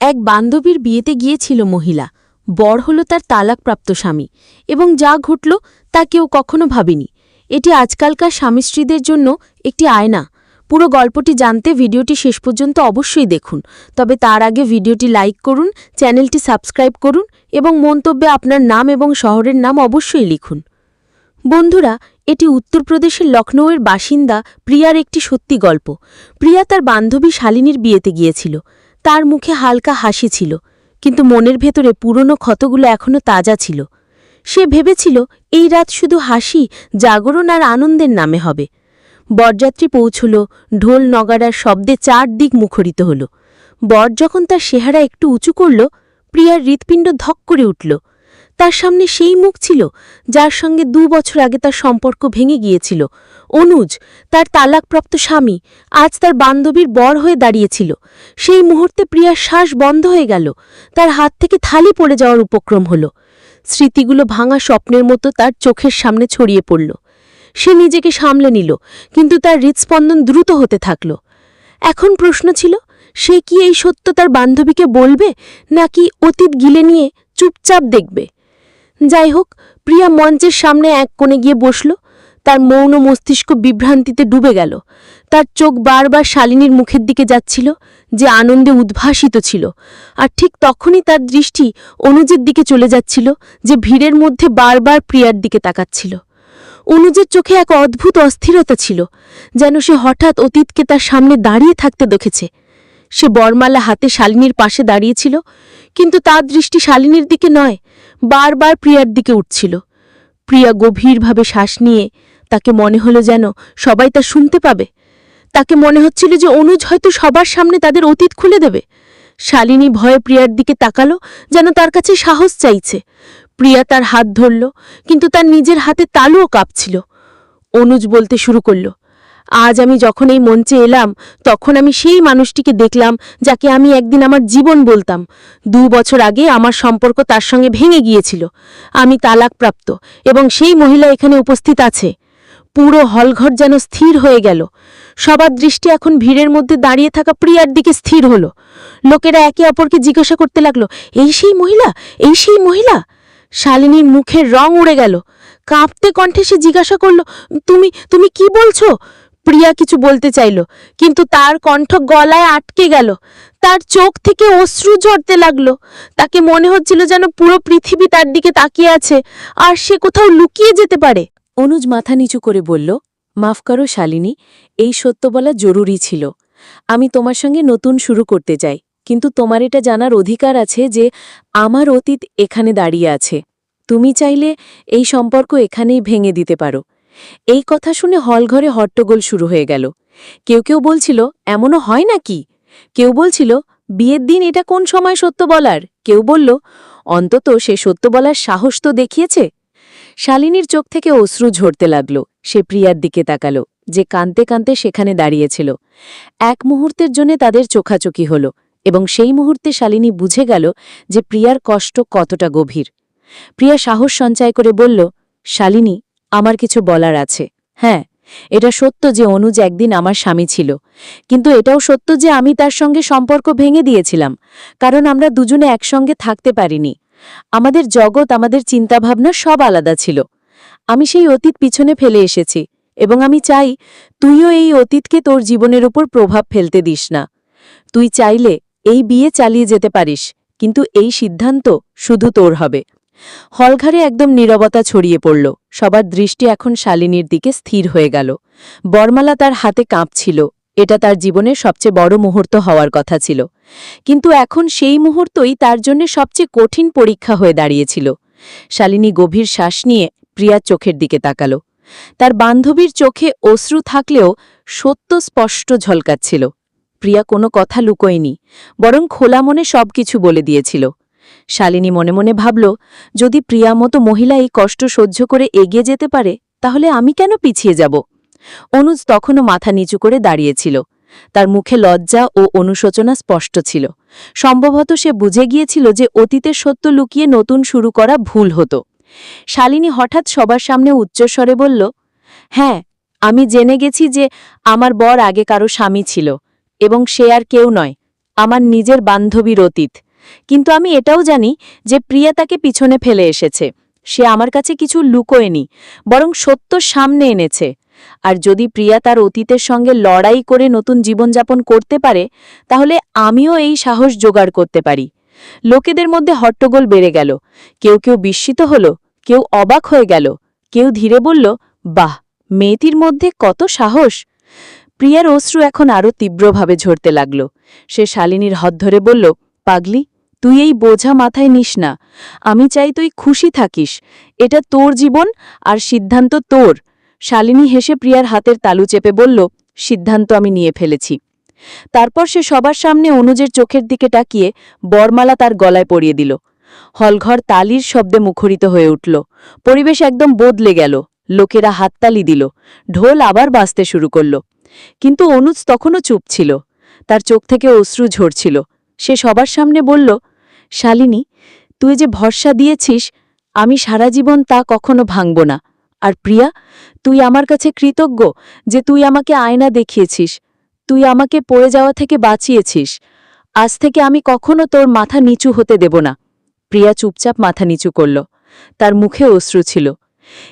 এক বান্ধবীর বিয়েতে গিয়েছিল মহিলা। বর হল তার তালাকপ্রাপ্ত স্বামী এবং যা ঘটল তা কেউ কখনো ভাবেনি। এটি আজকালকার স্বামী স্ত্রীদের জন্য একটি আয়না। পুরো গল্পটি জানতে ভিডিওটি শেষ পর্যন্ত অবশ্যই দেখুন। তবে তার আগে ভিডিওটি লাইক করুন, চ্যানেলটি সাবস্ক্রাইব করুন এবং মন্তব্যে আপনার নাম এবং শহরের নাম অবশ্যই লিখুন। বন্ধুরা, এটি উত্তরপ্রদেশের লখনৌয়ের বাসিন্দা প্রিয়ার একটি সত্যি গল্প। প্রিয়া তার বান্ধবী শালিনীর বিয়েতে গিয়েছিল। তার মুখে হালকা হাসি ছিল, কিন্তু মনের ভেতরে পুরনো ক্ষতগুলো এখনও তাজা ছিল। সে ভেবেছিল, এই রাত শুধু হাসি, জাগরণ আর আনন্দের নামে হবে। বরযাত্রী পৌঁছল, ঢোল নগাড়ার শব্দে চারদিক মুখরিত হল। বর যখন তার সেহারা একটু উঁচু করল, প্রিয়ার হৃৎপিণ্ড ধক করে উঠল। তার সামনে সেই মুখ ছিল যার সঙ্গে দু বছর আগে তার সম্পর্ক ভেঙে গিয়েছিল। অনুজ, তার তালাকপ্রাপ্ত স্বামী, আজ তার বান্ধবীর বর হয়ে দাঁড়িয়েছিল। সেই মুহূর্তে প্রিয়ার শ্বাস বন্ধ হয়ে গেল। তার হাত থেকে থালি পড়ে যাওয়ার উপক্রম হল। স্মৃতিগুলো ভাঙা স্বপ্নের মতো তার চোখের সামনে ছড়িয়ে পড়ল। সে নিজেকে সামলে নিল, কিন্তু তার হৃৎস্পন্দন দ্রুত হতে থাকল। এখন প্রশ্ন ছিল, সে কি এই সত্য তার বান্ধবীকে বলবে, নাকি অতীত গিলে নিয়ে চুপচাপ দেখবে? যাই হোক প্রিয়া মঞ্চের সামনে এক কোণে গিয়ে বসল। তার মৌন মস্তিষ্ক বিভ্রান্তিতে ডুবে গেল। তার চোখ বারবার শালিনীর মুখের দিকে যাচ্ছিল, যে আনন্দে উদ্ভাসিত ছিল। আর ঠিক তখনই তার দৃষ্টি অনুজের দিকে চলে যাচ্ছিল, যে ভিড়ের মধ্যে বারবার প্রিয়ার দিকে তাকাচ্ছিল। অনুজের চোখে এক অদ্ভুত অস্থিরতা ছিল, যেন সে হঠাৎ অতীতকে তার সামনে দাঁড়িয়ে থাকতে দেখেছে। সে বরমালা হাতে শালিনীর পাশে দাঁড়িয়েছিল কিন্তু তার দৃষ্টি শালিনীর দিকে নয় বারবার প্রিয়ার দিকে উঠছিল। প্রিয়া গভীরভাবে শ্বাস নিয়ে তাকে মনে হলো যেন সবাই তা শুনতে পাবে। তাকে মনে হচ্ছিল যে অনুজ হয়তো সবার সামনে তাদের অতীত খুলে দেবে। শালিনী ভয়ে প্রিয়ার দিকে তাকালো, যেন তার কাছে সাহস চাইছে। প্রিয়া তার হাত ধরল, কিন্তু তার নিজের হাতে তালুও কাঁপছিল। অনুজ বলতে শুরু করল আজ আমি যখন এই মঞ্চে এলাম, তখন আমি সেই মানুষটিকে দেখলাম যাকে আমি একদিন আমার জীবন বলতাম। দু বছর আগে আমার সম্পর্ক তার সঙ্গে ভেঙে গিয়েছিল। আমি তালাকপ্রাপ্ত এবং সেই মহিলা এখানে উপস্থিত আছে। পুরো হলঘর যেন স্থির হয়ে গেল। সবার দৃষ্টি এখন ভিড়ের মধ্যে দাঁড়িয়ে থাকা প্রিয়ার দিকে স্থির হল। লোকেরা একে অপরকে জিজ্ঞাসা করতে লাগল, এই সেই মহিলা? এই সেই মহিলা? শালিনীর মুখের রং উড়ে গেল। কাঁপতে কণ্ঠে সে জিজ্ঞাসা করল, তুমি তুমি কি বলছো? প্রিয়া কিছু বলতে চাইল, কিন্তু তার কণ্ঠ গলায় আটকে গেল। তার চোখ থেকে অশ্রু ঝরতে লাগল। তাকে মনে হচ্ছিল যেন পুরো পৃথিবী তার দিকে তাকিয়ে আছে, আর সে কোথাও লুকিয়ে যেতে পারে। অনুজ মাথা নিচু করে বলল, মাফ করো শালিনী, এই সত্য বলা জরুরি ছিল। আমি তোমার সঙ্গে নতুন শুরু করতে চাই, কিন্তু তোমার এটা জানার অধিকার আছে যে আমার অতীত এখানে দাঁড়িয়ে আছে। তুমি চাইলে এই সম্পর্ক এখানেই ভেঙে দিতে পারো। এই কথা শুনে হলঘরে হট্টগোল শুরু হয়ে গেল। কেউ কেউ বলছিল, এমনও হয় নাকি? কেউ বলছিল, বিয়ের দিন এটা কোন সময় সত্য বলার? কেউ বলল, অন্তত সে সত্য বলার সাহস তো দেখিয়েছে? শালিনীর চোখ থেকে অশ্রু ঝরতে লাগল। সে প্রিয়ার দিকে তাকালো, যে কাঁদতে কাঁদতে সেখানে দাঁড়িয়েছিল। এক মুহূর্তের জন্য তাদের চোখাচোখি হল এবং সেই মুহূর্তে শালিনী বুঝে গেল যে প্রিয়ার কষ্ট কতটা গভীর। প্রিয়া সাহস সঞ্চয় করে বলল, শালিনী আমার কিছু বলার আছে। হ্যাঁ এটা সত্য যে অনুজ একদিন আমার স্বামী ছিল। কিন্তু এটাও সত্য যে আমি তার সঙ্গে সম্পর্ক ভেঙে দিয়েছিলাম, কারণ আমরা দুজনে একসঙ্গে থাকতে পারিনি। আমাদের জগৎ, আমাদের চিন্তাভাবনা সব আলাদা ছিল। আমি সেই অতীত পিছনে ফেলে এসেছি, এবং আমি চাই তুইও এই অতীতকে তোর জীবনের উপর প্রভাব ফেলতে দিস না। তুই চাইলে এই বিয়ে চালিয়ে যেতে পারিস, কিন্তু এই সিদ্ধান্ত শুধু তোর হবে। হলঘরে একদম নীরবতা ছড়িয়ে পড়ল। সবার দৃষ্টি এখন শালিনীর দিকে স্থির হয়ে গেল। বরমালা তার হাতে কাঁপছিল। এটা তার জীবনের সবচেয়ে বড় মুহূর্ত হওয়ার কথা ছিল। কিন্তু এখন সেই মুহূর্তই তার জন্য সবচেয়ে কঠিন পরীক্ষা হয়ে দাঁড়িয়েছিল। শালিনী গভীর শ্বাস নিয়ে প্রিয়ার চোখের দিকে তাকাল। তার বান্ধবীর চোখে অশ্রু থাকলেও সত্য স্পষ্ট ঝলকাচ্ছিল। প্রিয়া কোনো কথা লুকোয়নি, বরং খোলা মনে সবকিছু বলে দিয়েছিল। শালিনী মনে মনে ভাবল, যদি প্রিয়া মতো মহিলা এই কষ্ট সহ্য করে এগিয়ে যেতে পারে, তাহলে আমি কেন পিছিয়ে যাব? অনুজ তখনও মাথা নিচু করে দাঁড়িয়েছিল। তার মুখে লজ্জা ও অনুশোচনা স্পষ্ট ছিল। সম্ভবত সে বুঝে গিয়েছিল যে অতীতের সত্য লুকিয়ে নতুন শুরু করা ভুল হতো। শালিনী হঠাৎ সবার সামনে উচ্চস্বরে বলল হ্যাঁ আমি জেনে গেছি যে আমার বর আগে কারও স্বামী ছিল, এবং সে আর কেউ নয়, আমার নিজের বান্ধবীর অতীত। কিন্তু আমি এটাও জানি যে প্রিয়া তাকে পিছনে ফেলে এসেছে। সে আমার কাছে কিছু লুকোয়নি, বরং সত্য সামনে এনেছে। আর যদি প্রিয়া তার অতীতের সঙ্গে লড়াই করে নতুন জীবনযাপন করতে পারে, তাহলে আমিও এই সাহস জোগাড় করতে পারি। লোকেদের মধ্যে হট্টগোল বেড়ে গেল। কেউ কেউ বিস্মিত হল, কেউ অবাক হয়ে গেল, কেউ ধীরে বলল, বাহ, মেয়েটির মধ্যে কত সাহস! প্রিয়ার অশ্রু এখন আরও তীব্রভাবে ঝরতে লাগল। সে শালিনীর হাত ধরে বলল, পাগলি তুই এই বোঝা মাথায় নিস না। আমি চাই তুই খুশি থাকিস। এটা তোর জীবন আর সিদ্ধান্ত তোর। শালিনী হেসে প্রিয়ার হাতের তালু চেপে বলল, সিদ্ধান্ত আমি নিয়ে ফেলেছি। তারপর সে সবার সামনে অনুজের চোখের দিকে তাকিয়ে বরমালা তার গলায় পরিয়ে দিল। হলঘর তালির শব্দে মুখরিত হয়ে উঠল। পরিবেশ একদম বদলে গেল। লোকেরা হাততালি দিল। ঢোল আবার বাঁচতে শুরু করল। কিন্তু অনুজ তখনও চুপ ছিল। তার চোখ থেকে অশ্রু ঝরছিল। সে সবার সামনে বলল শালিনী, তুই যে ভরসা দিয়েছিস, আমি সারা জীবন তা কখনো ভাঙব না। আর প্রিয়া, তুই আমার কাছে কৃতজ্ঞ যে তুই আমাকে আয়না দেখিয়েছিস। তুই আমাকে পড়ে যাওয়া থেকে বাঁচিয়েছিস। আজ থেকে আমি কখনো তোর মাথা নিচু হতে দেব না। প্রিয়া চুপচাপ মাথা নিচু করল। তার মুখে অশ্রু ছিল।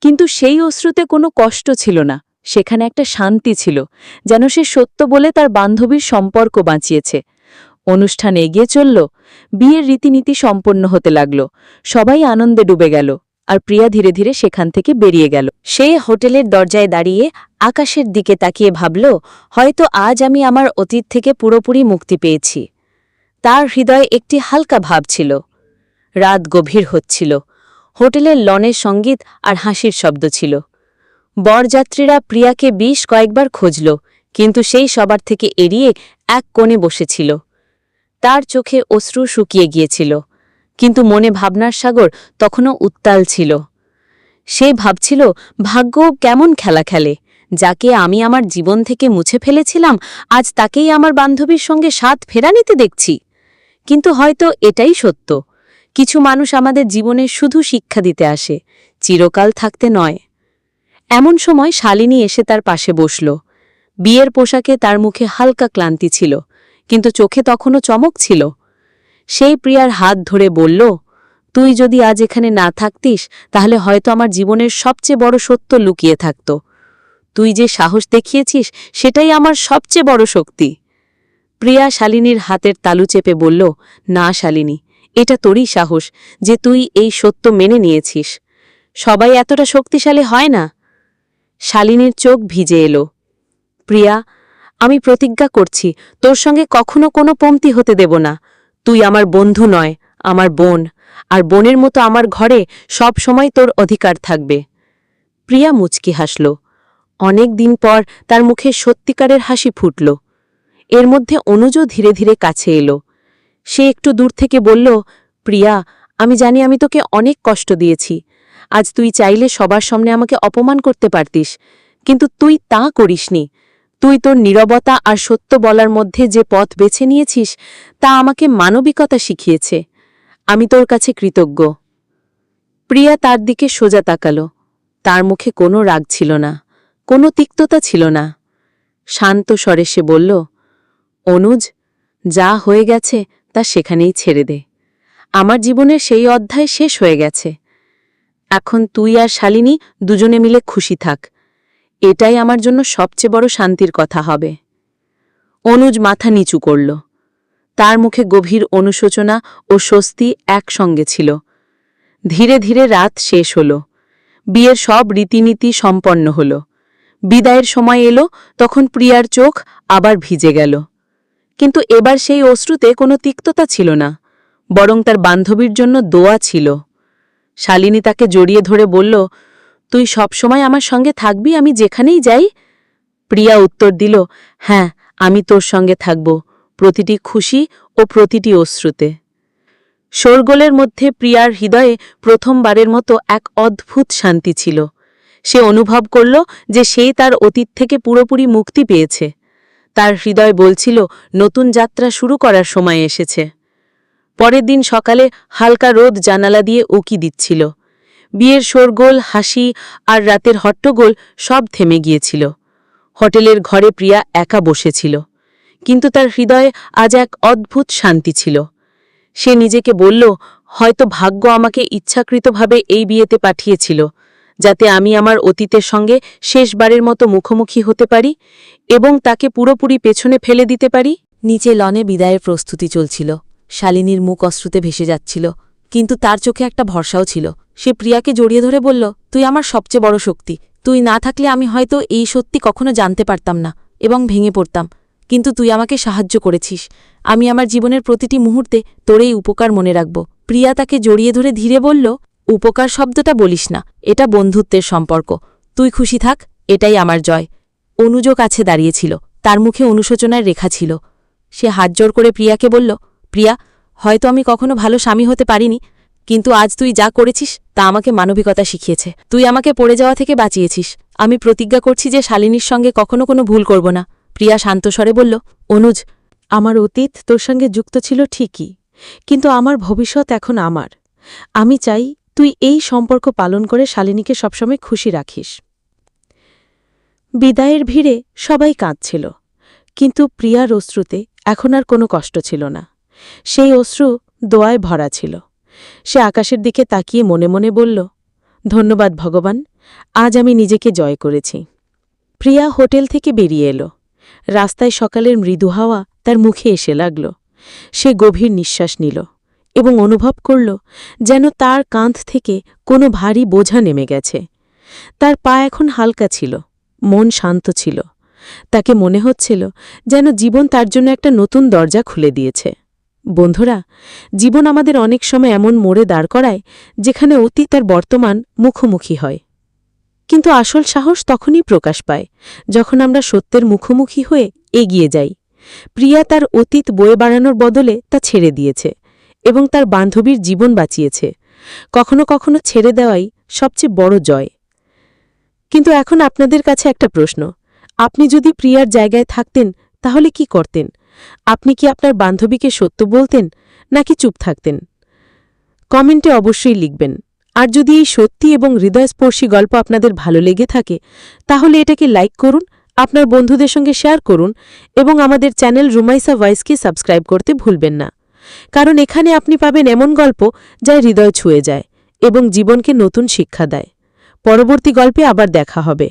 কিন্তু সেই অশ্রুতে কোনো কষ্ট ছিল না। সেখানে একটা শান্তি ছিল, যেন সে সত্য বলে তার বান্ধবীর সম্পর্ক বাঁচিয়েছে। অনুষ্ঠান এগিয়ে চলল বিয়ের রীতিনীতি সম্পন্ন হতে লাগল। সবাই আনন্দে ডুবে গেল আর প্রিয়া ধীরে ধীরে সেখান থেকে বেরিয়ে গেল। সে হোটেলের দরজায় দাঁড়িয়ে আকাশের দিকে তাকিয়ে ভাবল, হয়তো আজ আমি আমার অতীত থেকে পুরোপুরি মুক্তি পেয়েছি। তার হৃদয়ে একটি হালকা ভাব ছিল। রাত গভীর হচ্ছিল। হোটেলের লনের সংগীত আর হাসির শব্দ ছিল। বরযাত্রীরা প্রিয়াকে বেশ কয়েকবার খুঁজল, কিন্তু সেই সবার থেকে এড়িয়ে এক কোণে বসেছিল। তার চোখে অশ্রু শুকিয়ে গিয়েছিল, কিন্তু মনে ভাবনার সাগর তখনও উত্তাল ছিল। সে ভাবছিল, ভাগ্য কেমন খেলা খেলে। যাকে আমি আমার জীবন থেকে মুছে ফেলেছিলাম, আজ তাকেই আমার বান্ধবীর সঙ্গে সাথ ফেরা নিতে দেখছি। কিন্তু হয়তো এটাই সত্য। কিছু মানুষ আমাদের জীবনে শুধু শিক্ষা দিতে আসে, চিরকাল থাকতে নয়। এমন সময় শালিনী এসে তার পাশে বসল। বিয়ের পোশাকে তার মুখে হালকা ক্লান্তি ছিল। কিন্তু চোখে তখনও চমক ছিল। সেই প্রিয়ার হাত ধরে বলল, তুই যদি আজ এখানে না থাকতিস, তাহলে হয়তো আমার জীবনের সবচেয়ে বড় সত্য লুকিয়ে থাকত। তুই যে সাহস দেখিয়েছিস, সেটাই আমার সবচেয়ে বড় শক্তি। প্রিয়া শালিনীর হাতের তালু চেপে বলল, না শালিনী, এটা তোরই সাহস যে তুই এই সত্য মেনে নিয়েছিস। সবাই এতটা শক্তিশালী হয় না? শালিনীর চোখ ভিজে এলো। প্রিয়া আমি প্রতিজ্ঞা করছি, তোর সঙ্গে কখনো কোনো পমতি হতে দেব না। তুই আমার বন্ধু নয়, আমার বোন, আর বোনের মতো আমার ঘরে সব সময় তোর অধিকার থাকবে। প্রিয়া মুচকি হাসল। অনেক দিন পর তার মুখে সত্যিকারের হাসি ফুটল। এর মধ্যে অনুজও ধীরে ধীরে কাছে এলো। সে একটু দূর থেকে বলল, প্রিয়া, আমি জানি আমি তোকে অনেক কষ্ট দিয়েছি। আজ তুই চাইলে সবার সামনে আমাকে অপমান করতে পারতিস, কিন্তু তুই তা করিসনি। তুই তোর নীরবতা আর সত্য বলার মধ্যে যে পথ বেছে নিয়েছিস, তা আমাকে মানবিকতা শিখিয়েছে। আমি তোর কাছে কৃতজ্ঞ। প্রিয়া তার দিকে সোজা তাকালো। তার মুখে কোনো রাগ ছিল না, কোনো তিক্ততা ছিল না। শান্ত স্বরে সে বলল, অনুজ, যা হয়ে গেছে তা সেখানেই ছেড়ে দে। আমার জীবনের সেই অধ্যায় শেষ হয়ে গেছে। এখন তুই আর শালিনী দুজনে মিলে খুশি থাক। এটাই আমার জন্য সবচেয়ে বড় শান্তির কথা হবে। অনুজ মাথা নিচু করল। তার মুখে গভীর অনুশোচনা ও স্বস্তি একসঙ্গে ছিল। ধীরে ধীরে রাত শেষ হল। বিয়ের সব রীতিনীতি সম্পন্ন হল। বিদায়ের সময় এলো, তখন প্রিয়ার চোখ আবার ভিজে গেল। কিন্তু এবার সেই অশ্রুতে কোনো তিক্ততা ছিল না, বরং তার বান্ধবীর জন্য দোয়া ছিল। শালিনী তাকে জড়িয়ে ধরে বলল তুই সবসময় আমার সঙ্গে থাকবি, আমি যেখানেই যাই। প্রিয়া উত্তর দিল হ্যাঁ আমি তোর সঙ্গে থাকব, প্রতিটি খুশি ও প্রতিটি অশ্রুতে। শোরগোলের মধ্যে প্রিয়ার হৃদয়ে প্রথমবারের মতো এক অদ্ভুত শান্তি ছিল। সে অনুভব করল যে সে তার অতীত থেকে পুরোপুরি মুক্তি পেয়েছে। তার হৃদয় বলছিল, নতুন যাত্রা শুরু করার সময় এসেছে। পরের দিন সকালে হালকা রোদ জানালা দিয়ে উকি দিচ্ছিল। বিয়ের শোরগোল, হাসি আর রাতের হট্টগোল সব থেমে গিয়েছিল। হোটেলের ঘরে প্রিয়া একা বসেছিল। কিন্তু তার হৃদয়ে আজ এক অদ্ভুত শান্তি ছিল। সে নিজেকে বলল, হয়তো ভাগ্য আমাকে ইচ্ছাকৃতভাবে এই বিয়েতে পাঠিয়েছিল, যাতে আমি আমার অতীতের সঙ্গে শেষবারের মতো মুখোমুখি হতে পারি এবং তাকে পুরোপুরি পেছনে ফেলে দিতে পারি? নিচে লনে বিদায়ের প্রস্তুতি চলছিল। শালিনীর মুখ অশ্রুতে ভেসে যাচ্ছিল, কিন্তু তার চোখে একটা ভরসাও ছিল। সে প্রিয়াকে জড়িয়ে ধরে বলল, তুই আমার সবচেয়ে বড় শক্তি। তুই না থাকলে আমি হয়তো এই সত্যি কখনো জানতে পারতাম না এবং ভেঙে পড়তাম। কিন্তু তুই আমাকে সাহায্য করেছিস। আমি আমার জীবনের প্রতিটি মুহূর্তে তোর এই উপকার মনে রাখব। প্রিয়া তাকে জড়িয়ে ধরে ধীরে বলল, উপকার শব্দটা বলিস না। এটা বন্ধুত্বের সম্পর্ক। তুই খুশি থাক, এটাই আমার জয়। অনুজ কাছে দাঁড়িয়েছিল। তার মুখে অনুশোচনার রেখা ছিল। সে হাত জোর করে প্রিয়াকে বলল, প্রিয়া, হয়তো আমি কখনো ভালো স্বামী হতে পারিনি। কিন্তু আজ তুই যা করেছিস, তা আমাকে মানবিকতা শিখিয়েছে। তুই আমাকে পড়ে যাওয়া থেকে বাঁচিয়েছিস। আমি প্রতিজ্ঞা করছি যে শালিনীর সঙ্গে কখনো কোনো ভুল করব না। প্রিয়া শান্তস্বরে বলল, অনুজ, আমার অতীত তোর সঙ্গে যুক্ত ছিল ঠিকই, কিন্তু আমার ভবিষ্যৎ এখন আমার। আমি চাই তুই এই সম্পর্ক পালন করে শালিনীকে সবসময় খুশি রাখিস। বিদায়ের ভিড়ে সবাই কাঁদছিল, কিন্তু প্রিয়ার অশ্রুতে এখন আর কোনো কষ্ট ছিল না। সেই অশ্রু দোয়ায় ভরা ছিল। সে আকাশের দিকে তাকিয়ে মনে মনে বলল, ধন্যবাদ ভগবান, আজ আমি নিজেকে জয় করেছি। প্রিয়া হোটেল থেকে বেরিয়ে এলো। রাস্তায় সকালের মৃদু হাওয়া তার মুখে এসে লাগল। সে গভীর নিঃশ্বাস নিল এবং অনুভব করল যেন তার কাঁধ থেকে কোনো ভারী বোঝা নেমে গেছে। তার পা এখন হালকা ছিল, মন শান্ত ছিল। তাকে মনে হচ্ছিল যেন জীবন তার জন্য একটা নতুন দরজা খুলে দিয়েছে। বন্ধুরা, জীবন আমাদের অনেক সময় এমন মোড়ে দাঁড় করায়, যেখানে অতীত আর বর্তমান মুখোমুখি হয়। কিন্তু আসল সাহস তখনই প্রকাশ পায়, যখন আমরা সত্যের মুখোমুখি হয়ে এগিয়ে যাই। প্রিয়া তার অতীত বয়ে বাড়ানোর বদলে তা ছেড়ে দিয়েছে এবং তার বান্ধবীর জীবন বাঁচিয়েছে। কখনো কখনো ছেড়ে দেওয়াই সবচেয়ে বড় জয়। কিন্তু এখন আপনাদের কাছে একটা প্রশ্ন, আপনি যদি প্রিয়ার জায়গায় থাকতেন, তাহলে কি করতেন? আপনি কি আপনার বান্ধবীকে সত্য বলতেন, নাকি চুপ থাকতেন? কমেন্টে অবশ্যই লিখবেন। আর যদি এই সত্যি এবং হৃদয়স্পর্শী গল্প আপনাদের ভালো লেগে থাকে, তাহলে এটাকে লাইক করুন, আপনার বন্ধুদের সঙ্গে শেয়ার করুন, এবং আমাদের চ্যানেল রুমাইসা ভয়েসকে সাবস্ক্রাইব করতে ভুলবেন না। কারণ এখানে আপনি পাবেন এমন গল্প যা হৃদয় ছুঁয়ে যায় এবং জীবনকে নতুন শিক্ষা দেয়। পরবর্তী গল্পে আবার দেখা হবে।